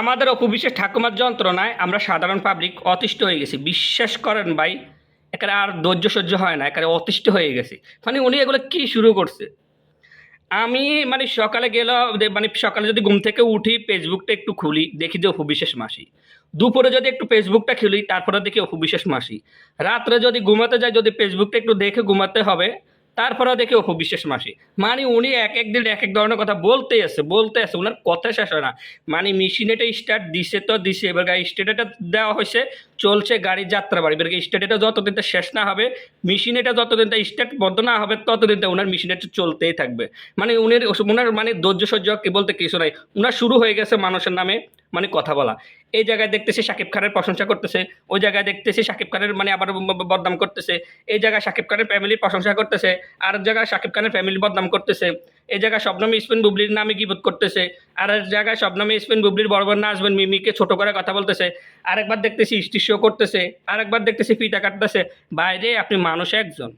আমাদের অপবিশ্বাস ঠাকুমার যন্ত্রণায় আমরা সাধারণ পাবলিক অতিষ্ঠ হয়ে গেছি। বিশ্বাস করেন ভাই এখানে আর ধৈর্য সহ্য হয় না এখানে অতিষ্ঠ হয়ে গেছে। মানে উনি এগুলো কি শুরু করছে? আমি মানে সকালে গেলে মানে সকালে যদি ঘুম থেকে উঠি ফেসবুকটা একটু খুলি, দেখি যে অপবিশ্বাস মাসি। দুপুরে যদি একটু ফেসবুকটা খুলি, তারপরে দেখি অপবিশ্বাস মাসি। রাত্রে যদি ঘুমাতে যাই, যদি ফেসবুকটা একটু দেখে ঘুমাতে হবে তারপরে দেখি ও অপবিশ্বাস মাসি মানে উনি এক এক দিন এক এক ধরনের কথা বলতেই আছে বলতে আছে ওনার কথা শেষ হয় না। মানে মেশিনেটা স্টার্ট দিছে তো দিছে, এবার গাড়ি স্টেটাটা দেওয়া হয়েছে চলছে গাড়ির যাত্রা বাড়ি এবার স্টেটাটা যতদিন তা শেষ না হবে মেশিনেটা যতদিন তা স্টার্ট বন্ধ না হবে, ততদিন তা ওনার মেশিনেটা চলতেই থাকবে। মানে উনি ওনার মানে ধৈর্য সহ্য কি বলতে কিছু নাই। ওনার শুরু হয়ে গেছে মানুষের নামে মানে কথা বলা। এই জায়গায় দেখতেছি শাকিব খানের প্রশংসা করতেছে, ওই জায়গায় দেখতেছি শাকিব খানের মানে আবার বদনাম করতেছে, এই জায়গায় শাকিব খানের ফ্যামিলির প্রশংসা করতেছে আর জায়গায় শাকিব খানের ফ্যামিলি বদনাম করতেছে। এই জায়গায় শবনমী ইসপেন বুবলির নামে গিবোধ করতেছে। আর এক জায়গায় শবনমী ইসপেন বুবলির বড় বোন আসবেন, মিমিকে ছোট করে কথা বলতেছে। আরেকবার দেখতেছি স্টিচ শো করতেছে, আরেকবার দেখতেছি ফিতা কাটতেছে। বাইরে আপনি মানুষ একজন,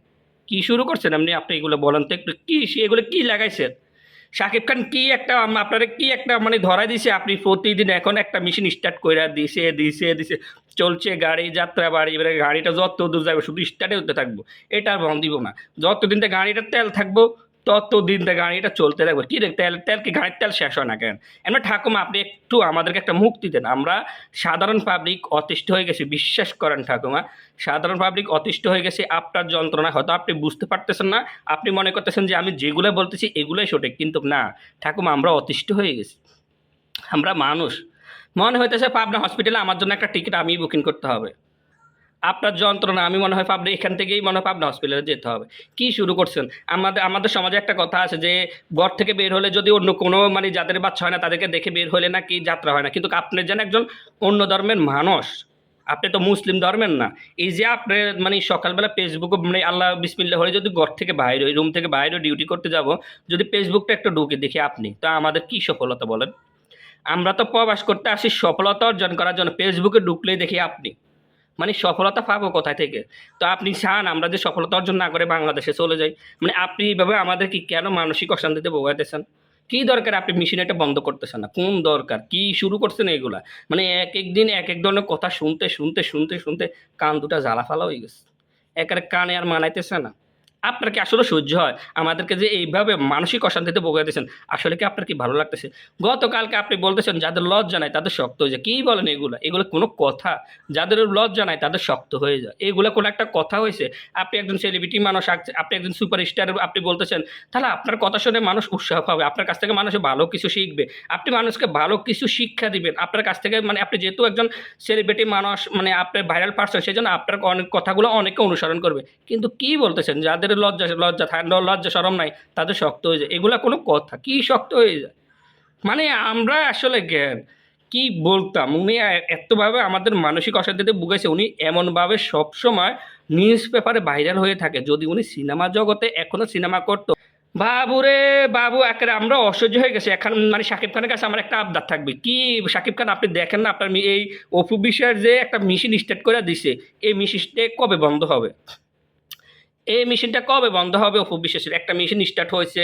কি শুরু করছেন আপনি? আপনি এগুলো বলেন তো একটু, কি এগুলো কি লাগাইছেন? শাকিব খান কি একটা আপনারা কি একটা মানে ধরাই দিছে? আপনি প্রতিদিন এখন একটা মেশিন স্টার্ট করে দিছে দিছে দিছে। চলছে গাড়ি, যাত্রা বাড়ি, এবারে গাড়িটা যত দূর যাবে, শুধু স্টার্টে হতে থাকব। এটা আর বন্ধ দিব না। যতদিন গাড়িটার তেল থাকব ততদিন তো গাড়িটা চলতে থাকবে। কী রে, তেল তেল কি গাড়ির তেল শেষ হয় না কেন? এমনি ঠাকুমা, আপনি একটু আমাদেরকে একটা মুক্তি দেন। আমরা সাধারণ পাবলিক অতিষ্ঠ হয়ে গেছি, বিশ্বাস করেন ঠাকুমা, সাধারণ পাবলিক অতিষ্ঠ হয়ে গেছে, আপনার যন্ত্রণা হয়তো আপনি বুঝতে পারতেছেন না, আপনি মনে করতেছেন যে আমি যেগুলো বলতেছি এগুলোই সঠিক, কিন্তু না, ঠাকুমা, আমরা অতিষ্ঠ হয়ে গেছি। আমরা মানুষ। মনে হইতেছে পাবনা হসপিটালে আমার জন্য একটা টিকিট আমি বুকিং করতে হবে। আপনার যন্ত্রণা, আমি মনে হয় পাবনা, এখান থেকেই মনে হয় পাবনা হসপিটালে যেতে হবে। কি শুরু করছেন? আমাদের আমাদের সমাজে একটা কথা আছে যে, ঘর থেকে বের হলে যদি অন্য কোনো মানে যাদের বাচ্চা হয় না, তাদেরকে দেখে বের হলে না কি যাত্রা হয় না। কিন্তু আপনি যেন একজন অন্য ধর্মের মানুষ, আপনি তো মুসলিম ধর্মের না। এই যে আপনি মানে সকালবেলা ফেসবুকে মানে আল্লাহ বিসমিল্লা হলে যদি ঘর থেকে বাইরে রুম থেকে বাইরে ডিউটি করতে যাব, যদি ফেসবুকটা একটু ঢুকে দেখি আপনি, তা আমাদের কি সফলতা বলেন? আমরা তো প্রবাস করতে আসি, সফলতা অর্জন করার জন্য ফেসবুকে ঢুকলেই দেখি আপনি। মানে সফলতা পাবো কোথায় থেকে? তো আপনি চান আমরা যে সফলতা অর্জন না করে বাংলাদেশে চলে যাই। মানে আপনি এইভাবে আমাদের কি কেন মানসিক অশান্তিতে ভোগাইতেছেন? কি দরকার আপনি মেশিন এটা বন্ধ করতেছেন না? কোন দরকার? কি শুরু করছেন এগুলা? মানে এক এক দিন এক এক ধরনের কথা শুনতে শুনতে শুনতে শুনতে কান দুটা জ্বালা ফালা হয়ে গেছে। একের কানে আর মানাইতেছে না। আপনার কি আসলে সহ্য হয়? আমাদেরকে যে এইভাবে মানসিক অশান্তিতে ভোগাইতেছেন আসলে কি আপনার কি ভালো লাগতেছে? গতকালকে আপনি বলতেছেন, যাদের লজ্জা নাই তাদের শক্ত হয়ে যায়। কী বলেন এগুলো? এগুলো কোনো কথা? যাদের লজ্জা নাই তাদের শক্ত হয়ে যায়। এগুলো কোনো একটা কথা হয়েছে? আপনি একজন সেলিব্রিটি মানুষ আপনি একজন সুপারস্টার আপনি বলতেছেন, তাহলে আপনার কথা শুনে মানুষ উৎসাহ পাবে। আপনার কাছ থেকে মানুষ ভালো কিছু শিখবে। আপনি মানুষকে ভালো কিছু শিক্ষা দিবেন। আপনার কাছ থেকে মানে আপনি যেহেতু একজন সেলিব্রিটি মানুষ মানে আপনার ভাইরাল পার্সন সেই জন্য আপনার অনেক কথাগুলো অনেকে অনুসরণ করবে। কিন্তু কি বলতেছেন? যাদের লজ্জা লজ্জা থাকে লজ্জা সরম নাই তাদের শক্ত হয়ে যায়। এগুলা কোনো কথা, কি শক্ত হয়ে যায়? মানে আমরা আসলে জ্ঞান, কি বলতাম? উনি এতভাবে আমাদের মানসিক অশান্তিতে ভুগেছে, উনি এমনভাবে সবসময় নিউজ পেপারে ভাইরাল হয়ে থাকে, যদি উনি সিনেমা জগতে এখনও সিনেমা করতো। বাবু রে বাবু একেবারে আমরা অসহ্য হয়ে গেছে। এখন মানে শাকিব খানের কাছে আমার একটা আবদার থাকবে। কি শাকিব খান, আপনি দেখেন না, আপনার এই অপু বিষয়ের যে একটা মেশিন স্টার্ট করে দিছে, এই মেশিনটা কবে বন্ধ হবে? এই মেশিনটা কবে বন্ধ হবে? খুব বিশ্বাসের একটা মেশিন স্টার্ট হয়েছে।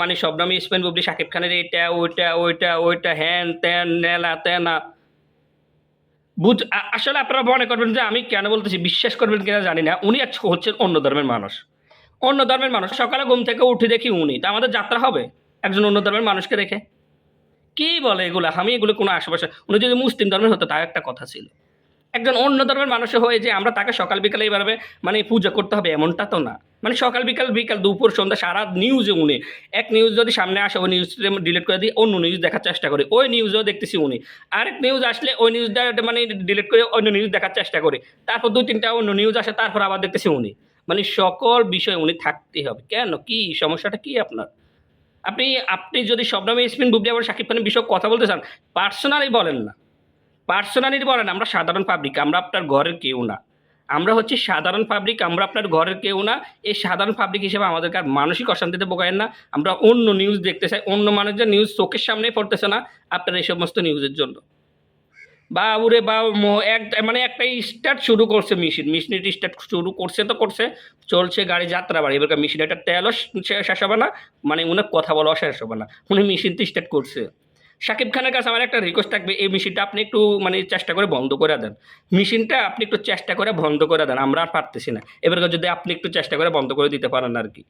মানে শবনমী স্পেন বুবলি শাকিব খানের এইটা ওইটা ওইটা ওইটা, হ্যান, ত্যান নেলা তেনা বুঝ আসলে আপনারা মনে করবেন যে আমি কেন বলতেছি, বিশ্বাস করবেন কিনা জানি না। উনি হচ্ছেন অন্য ধর্মের মানুষ। অন্য ধর্মের মানুষ। সকালে ঘুম থেকে উঠে দেখি উনি। তা আমাদের যাত্রা হবে? একজন অন্য ধর্মের মানুষকে দেখে। কি বলে এগুলো? আমি এগুলো কোনো আশেপাশে উনি যদি মুসলিম ধর্মের হতো, তার একটা কথা ছিল। একজন অন্য ধর্মের মানুষ হয়ে যে আমরা তাকে সকাল বিকালে এইভাবে মানে পূজা করতে হবে, এমনটা তো না। মানে সকাল বিকাল বিকাল, দুপুর, সন্ধ্যা, সারা নিউজে উনি। এক নিউজ যদি সামনে আসে, ওই নিউজ ডিলিট করে দিয়ে অন্য নিউজ দেখার চেষ্টা করে। ওই নিউজও দেখতেছি উনি। আরেক নিউজ আসলে ওই নিউজটা মানে ডিলিট করে অন্য নিউজ দেখার চেষ্টা করে। তারপর দু তিনটা অন্য নিউজ আসে, তারপর আবার দেখতেছি উনি। মানে সকল বিষয় উনি থাকতেই হবে। কেন? কি? সমস্যাটা কি আপনার? আপনি আপনি যদি শবনমে ইসমিন বুবলি আবার শাকিব খানের বিষয়ে কথা বলতে চান পার্সোনালি বলেন না। পার্সোনালি বলেন, আমরা সাধারণ পাবলিক, আমরা আপনার ঘরের কেউ না। আমরা হচ্ছে সাধারণ পাবলিক, আমরা আপনার ঘরের কেউ না। এই সাধারণ পাবলিক হিসেবে আমাদেরকে আর মানসিক অশান্তিতে বোকায়েন না। আমরা অন্য নিউজ দেখতে চাই, অন্য মানুষের নিউজ চোখের সামনে পড়তেছে না, আপনার এই সমস্ত নিউজের জন্য। বা উরে বা এক মানে একটা স্টার্ট শুরু করছে মেশিন মেশিনের স্টার্ট শুরু করছে তো করছে। চলছে গাড়ি, যাত্রা বাড়ি, এবার মেশিন একটা তেলও শেষ হবে না। মানে উনি কথা বলাও শেষ হবে না। উনি মেশিন তো স্টার্ট করছে। শাকিব খানের কাছে আমার একটা রিকোয়েস্ট থাকবে, এই মেশিনটা আপনি একটু মানে চেষ্টা করে বন্ধ করে দেন। মেশিনটা আপনি একটু চেষ্টা করে বন্ধ করে দেন, আমরা আর পারতেছি না। এবার যদি আপনি একটু চেষ্টা করে বন্ধ করে দিতে পারেন আর কি।